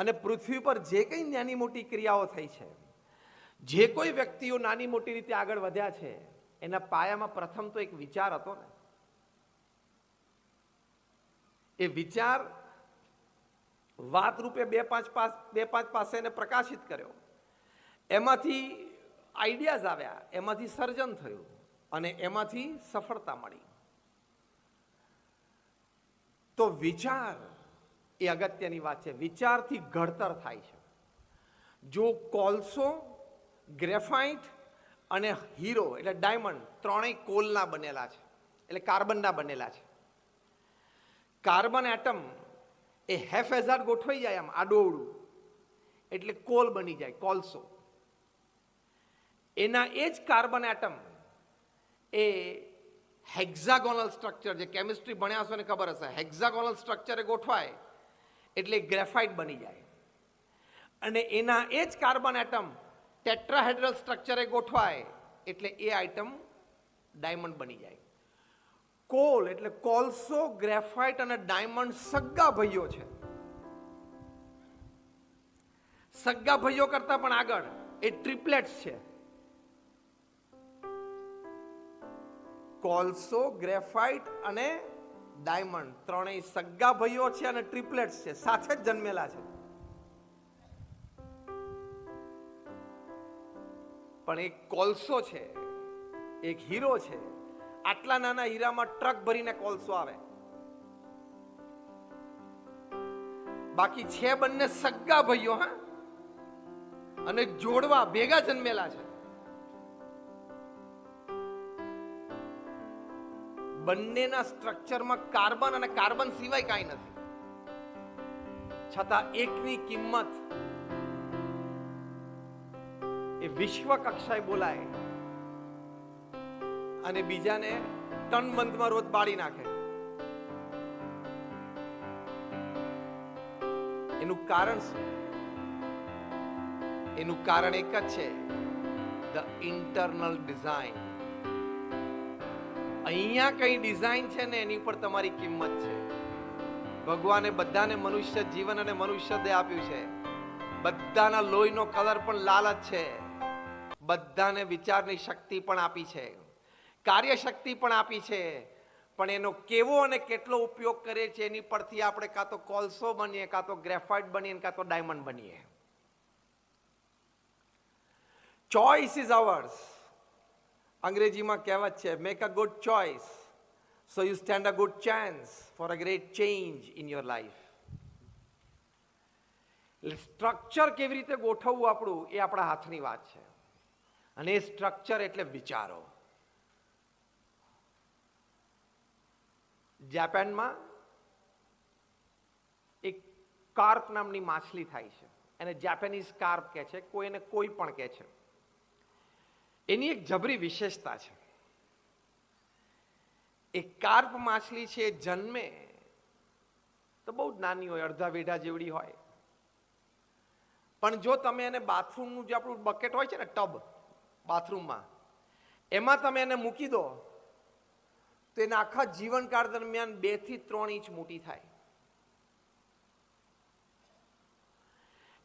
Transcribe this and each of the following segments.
અને પૃથ્વી પર જે કંઈ નાની મોટી ક્રિયાઓ થઈ છે, જે કોઈ વ્યક્તિઓ નાની મોટી રીતે આગળ વધ્યા છે, એના પાયામાં પ્રથમ તો એક વિચાર હતો ને. એ વિચાર વાત રૂપે બે પાંચ પાસ, બે પાંચ પાસે એને પ્રકાશિત કર્યો. એમાંથી આઈડિયાઝ આવ્યા, એમાંથી સર્જન થયું અને એમાંથી સફળતા મળી. તો વિચાર એ અગત્યની વાત છે. વિચારથી ઘડતર થાય છે. જો કોલસો, ગ્રેફાઇટ અને હીરો એટલે ડાયમંડ ત્રણેય કોલના બનેલા છે. એટલે કાર્બનના બનેલા છે. કાર્બન એટમ એ હેફ હેઝાર્ડ ગોઠવાઈ જાય આમ, આડોવડું. એટલે કોલ બની જાય, કોલસો. એના એ જ કાર્બન એટમ એ હેક્ઝાગોનલ સ્ટ્રક્ચર, જે કેમિસ્ટ્રી ભણ્યા હશો ને ખબર હશે, હેક્ઝાગોનલ સ્ટ્રક્ચરે ગોઠવાય. એટલે ગ્રેફાઇટ બની જાય. અને એના એ જ કાર્બન એટમ ટેટ્રાહેડ્રલ સ્ટ્રક્ચરે ગોઠવાય, એટલે એ આઇટમ ડાયમંડ બની જાય. કોલ એટલે કોલસો, ગ્રેફાઇટ અને ડાયમંડ સગ્ગા ભાઈઓ છે. સગ્ગા ભાઈઓ કરતા પણ આગળ એ ટ્રિપ્લેટ્સ છે. કોલસો, ગ્રેફાઇટ અને ડાયમંડ ત્રણેય સગ્ગા ભાઈઓ છે અને ટ્રિપલેટ્સ છે, સાથે જ જન્મેલા છે. પણ એક કોલસો છે, એક હીરો છે. આટલા નાના હીરામાં ટ્રક ભરીને કોલસો આવે. બાકી છે બંને સગ્ગા ભાઈઓ, હા? અને જોડવા ભેગા જન્મેલા છે. બંનેના સ્ટ્રક્ચરમાં કાર્બન અને કાર્બન સિવાય કાંઈ નથી. છતાં એકની કિંમત એ વિશ્વ કક્ષાએ બોલાય અને બીજાને ટન બંધમાં રોજ બાળી નાખે. એનું કારણ શું? એનું કારણ એક જ છે ધ ઇન્ટરનલ ડિઝાઇન અહીંયા કઈ ડિઝાઇન છે ને એની ઉપર તમારી કિંમત છે. ભગવાને બધાને મનુષ્ય જીવન અને મનુષ્ય દેહ આપ્યું છે. બધાના લોહીનો કલર પણ લાલ જ છે. બધાને વિચારની શક્તિ પણ આપી છે. કાર્ય શક્તિ પણ આપી છે. પણ એનો કેવો અને કેટલો ઉપયોગ કરે છે એની પરથી આપણે કાં તો કોલસો બનીએ, કાં તો ગ્રેફાઇટ બનીએ કાં તો ડાયમંડ બનીએ. ચોઇસ ઇઝ અવર્સ અંગ્રેજીમાં કહેવત છે make a good choice so you stand a good chance for a great change in your life structure કેવી રીતે ગોઠવવું આપણું એ આપણા હાથની વાત છે. અને એ સ્ટ્રક્ચર એટલે વિચારો. જાપાનમાં એક કાર્પ નામની માછલી થાય છે. એને જાપાનીઝ કાર્પ કહે છે કોઈ એને કોઈ પણ કહે છે. એની એક જબરી વિશેષતા છે. એ કાર્પ માછલી છે, જન્મે તો બહુ જ નાની હોય, અડધા વેઢા જેવડી હોય. પણ જો તમે એને બાથરૂમનું જે આપણું બકેટ હોય છે ને ટબ બાથરૂમમાં, એમાં તમે એને મૂકી દો, તો એના આખા જીવનકાળ દરમિયાન બેથી ત્રણ ઇંચ મોટી થાય.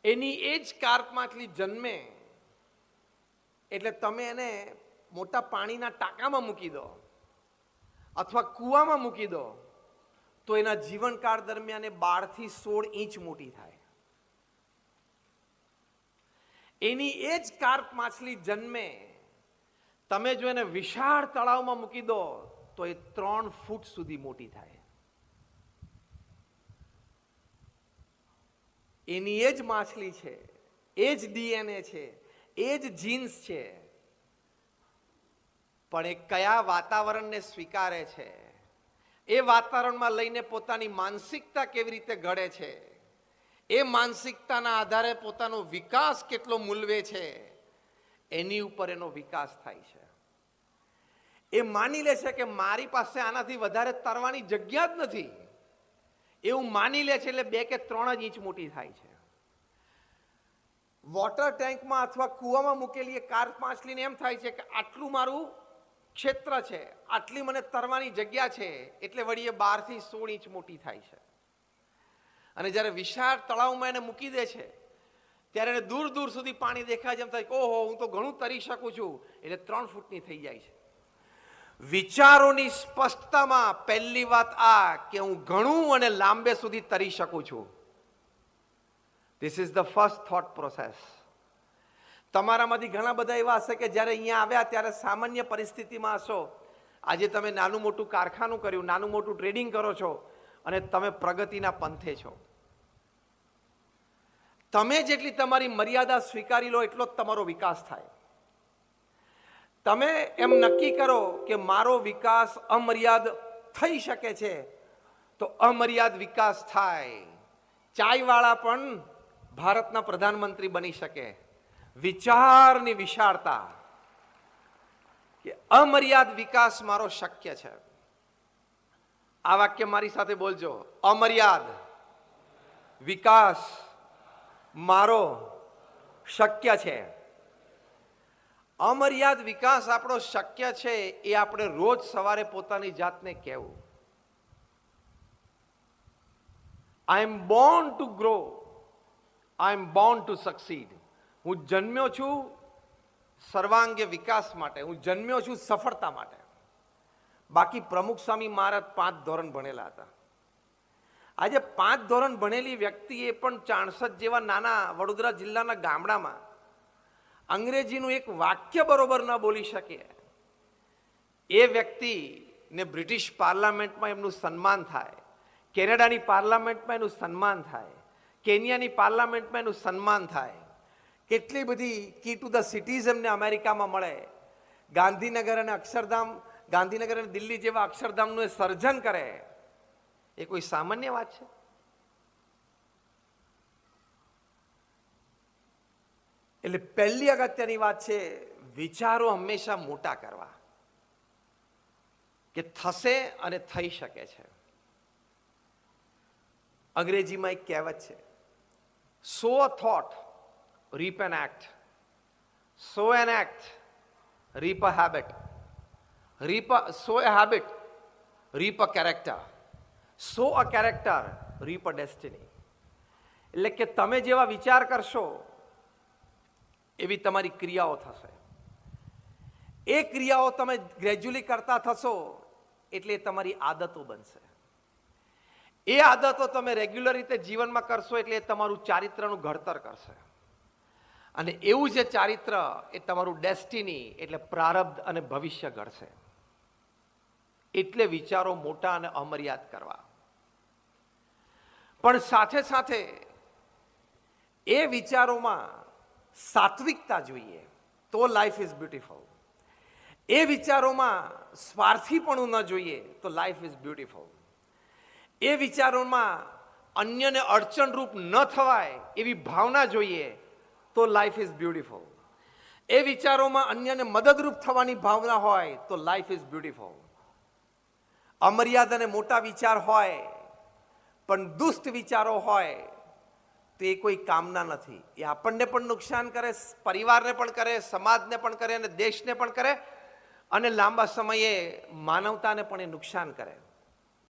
એની એ જ કાર્પ માછલી જન્મે એટલે તમે એને મોટા પાણીના ટાંકામાં મૂકી દો અથવા કૂવામાં મૂકી દો તો એના જીવનકાળ દરમિયાન એ બારથી સોળ ઇંચ મોટી થાય. એની એ જ કાર્પ માછલી જન્મે, તમે જો એને વિશાળ તળાવમાં મૂકી દો તો એ ત્રણ ફૂટ સુધી મોટી થાય. એની એ જ માછલી છે, એ જ ડીએનએ છે એ જ જીન્સ છે. પણ એ કયા વાતાવરણને સ્વીકારે છે? એ વાતાવરણમાં લઈને પોતાની માનસિકતા કેવી રીતે ઘડે છે? એ માનસિકતાના આધારે પોતાનો વિકાસ કેટલો મૂલવે છે? એની ઉપર એનો વિકાસ થાય છે. એ માની લે છે કે મારી પાસે આનાથી વધારે તરવાની જગ્યા જ નથી. એવું માની લે છે એટલે બે કે ત્રણ જ ઇંચ મોટી થાય છે. વોટર ટેન્કમાં અથવા કૂવામાં મૂકેલી એ કાર પાંચલીને એમ થાય છે કે આટલું મારું ક્ષેત્ર છે, આટલી મને તરવાની જગ્યા છે, એટલે વળી એ બારથી સોળ ઇંચ મોટી થાય છે. અને જ્યારે વિશાળ તળાવમાં એને મૂકી દે છે, ત્યારે એને દૂર દૂર સુધી પાણી દેખાય જેમ થાય ઓહો, હું તો ઘણું તરી શકું છું, એટલે ત્રણ ફૂટની થઈ જાય છે. વિચારોની સ્પષ્ટતામાં પહેલી વાત આ કે હું ઘણું અને લાંબે સુધી તરી શકું છું. This is the first thought process તમારામાંથી ઘણા બધા એવા હશે કે જ્યારે અહીંયા આવ્યા ત્યારે સામાન્ય પરિસ્થિતિમાં હશો. આજે તમે નાનું મોટું કારખાનું કર્યું, નાનું મોટું ટ્રેડિંગ કરો છો અને તમે પ્રગતિના પંથે છો. તમે જેટલી તમારી મર્યાદા સ્વીકારી લો, એટલો જ તમારો વિકાસ થાય. તમે એમ નક્કી કરો કે મારો વિકાસ અમર્યાદ થઈ શકે છે, તો અમર્યાદ વિકાસ થાય. ચાયવાળા પણ ભારતના પ્રધાનમંત્રી બની શકે. વિચારની વિશાળતા કે અમર્યાદ વિકાસ મારો શક્ય છે. આ વાક્ય મારી સાથે બોલજો. અમર્યાદ વિકાસ મારો શક્ય છે. અમર્યાદ વિકાસ આપણો શક્ય છે એ આપણે રોજ સવારે પોતાની જાતને કહેવું. I am born to grow I am bound to succeed હું જન્મ્યો છું સર્વાંગે વિકાસ માટે. હું જન્મ્યો છું સફળતા માટે. બાકી પ્રમુખ સ્વામી મહારાજ પાંચ ધોરણ ભણેલા હતા. આજે પાંચ ધોરણ ભણેલી વ્યક્તિએ પણ ચાણસદ જેવા નાના વડોદરા જિલ્લાના ગામડામાં અંગ્રેજીનું એક વાક્ય બરોબર ન બોલી શકે. એ વ્યક્તિને બ્રિટિશ પાર્લામેન્ટમાં એમનું સન્માન થાય. કેનેડાની પાર્લામેન્ટમાં એનું સન્માન થાય. કેન્યાની પાર્લામેન્ટમાં એનું સન્માન થાય. કેટલી બધી કી ટુ ધ સિટીઝ એમને અમેરિકામાં મળે. ગાંધીનગર અને અક્ષરધામ, ગાંધીનગર અને દિલ્હી જેવા અક્ષરધામનું એ સર્જન કરે. એ કોઈ સામાન્ય વાત છે? એટલે પહેલી અગત્યની વાત છે, વિચારો હંમેશા મોટા કરવા. કે થશે અને થઈ શકે છે. અંગ્રેજીમાં એક કહેવત છે so a thought reap an act so an act reap a habit reap so a habit reap a character so a character reap a destiny એટલે કે તમે જેવા વિચાર કરશો, એવી તમારી ક્રિયાઓ થશે. એ ક્રિયાઓ તમે ગ્રેજ્યુઅલી કરતા થશો, એટલે તમારી આદતો બનશે. એ આદતો તમે રેગ્યુલર રીતે જીવનમાં કરશો એટલે તમારું ચારિત્રનું ઘડતર કરશે. અને એવું જે ચારિત્ર એ તમારું ડેસ્ટિની એટલે પ્રારબ્ધ અને ભવિષ્ય ઘડશે. એટલે વિચારો મોટા અને અમર્યાદ કરવા. પણ સાથે સાથે એ વિચારોમાં સાત્વિકતા જોઈએ તો લાઈફ ઇઝ બ્યુટીફુલ એ વિચારોમાં સ્વાર્થીપણું ન જોઈએ તો લાઈફ ઇઝ બ્યુટીફુલ એ વિચારોમાં અન્યને અડચણરૂપ ન થવાય એવી ભાવના જોઈએ તો લાઈફ ઇઝ બ્યુટિફુલ એ વિચારોમાં અન્યને મદદરૂપ થવાની ભાવના હોય તો લાઈફ ઇઝ બ્યુટિફુલ અમર્યાદ અને મોટા વિચાર હોય, પણ દુષ્ટ વિચારો હોય, તો એ કોઈ કામના નથી. એ આપણને પણ નુકસાન કરે, પરિવારને પણ કરે, સમાજને પણ કરે અને દેશને પણ કરે, અને લાંબા સમયે માનવતાને પણ એ નુકસાન કરે.